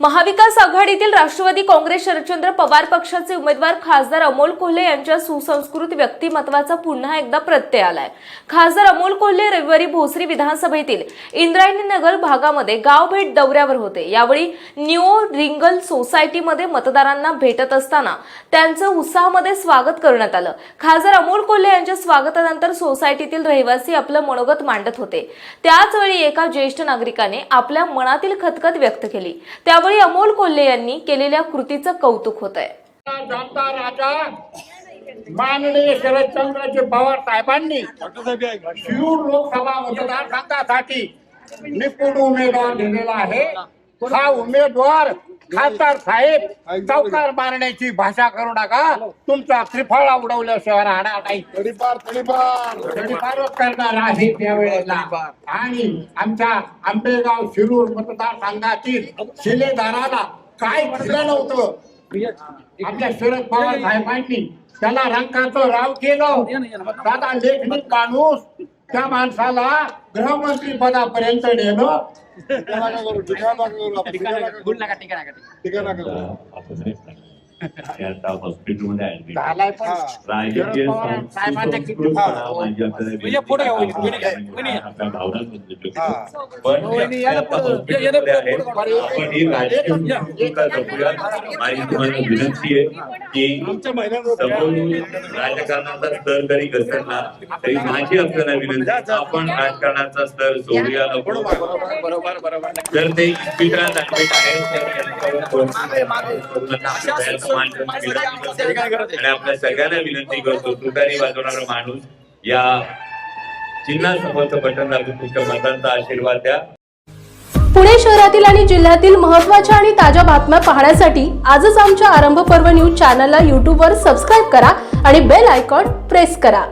महाविकास आघाडीतील राष्ट्रवादी काँग्रेस शरदचंद्र पवार पक्षाचे उमेदवार खासदार अमोल कोल्हे यांच्या सुसंस्कृत व्यक्तिमत्वाचा पुन्हा एकदा प्रत्यय आलाय. खासदार अमोल कोल्हे रविवारी भोसरी विधानसभेतील इंद्रायणी नगर भागामध्ये गाव भेट दौऱ्यावर होते. यावेळी न्यू रिंगल सोसायटीमध्ये मतदारांना भेटत असताना त्यांचं उत्साहामध्ये स्वागत करण्यात आलं. खासदार अमोल कोल्हे यांच्या स्वागतानंतर सोसायटीतील रहिवासी आपलं मनोगत मांडत होते. त्याचवेळी एका ज्येष्ठ नागरिकाने आपल्या मनातील खतखत व्यक्त केली. यावेळी अमोल कोल्हे यांनी केलेल्या कृतीचं कौतुक होत आहे. जाणता राजा माननीय शरदचंद्रजी पवार साहेबांनी शिरूर लोकसभा मतदारसंघासाठी निपुण उमेदवार दिलेला आहे. हा उमेदवार खासदार साहेब चौकार मारण्याची भाषा करू नका. तुमचा त्रिफळा उडवल्याशिवाय राहणार नाही. तडीपार तडीपार. तडीपारच करणार आहे त्यावेळेला. आणि आमच्या आंबेगाव शिरूर मतदारसंघातील शिलेदाराला काय दिलं नव्हतं? आपल्या शरद पवार साहेबांनी त्याला रंकाचं राव केलं. दादा लेखनिक माणूस त्या माणसाला गृहमंत्री पदापर्यंत नेलं. Tingkan aja dulu, tingkan aja dulu. Tingkan aja dulu. Tingkan nah, aja dulu. Tingkan aja dulu. Tingkan aja dulu. झालाय पण. राजकीय म्हणजे आपल्याला विनंती आहे. की राजकारणाचा स्तर जरी घसरला तरी माझी आपल्याला विनंती आपण राजकारणाचा स्तर सोडूया नको जर ते आहे तर आणि आपल्या सगळ्यांना विनंती करतो तुटारी वाजवणारा माणूस या चिन्हासमोरचं बटन दाबून तुमच्या मतांचा आशीर्वाद द्या. पुणे शहरातील आणि जिल्ह्यातील महत्त्वाच्या आणि ताज्या बातम्या पाहण्यासाठी आजच आमच्या आरंभ पर्व न्यूज चॅनलला यूट्यूबवर सबस्क्राईब करा आणि बेल आयकॉन प्रेस करा.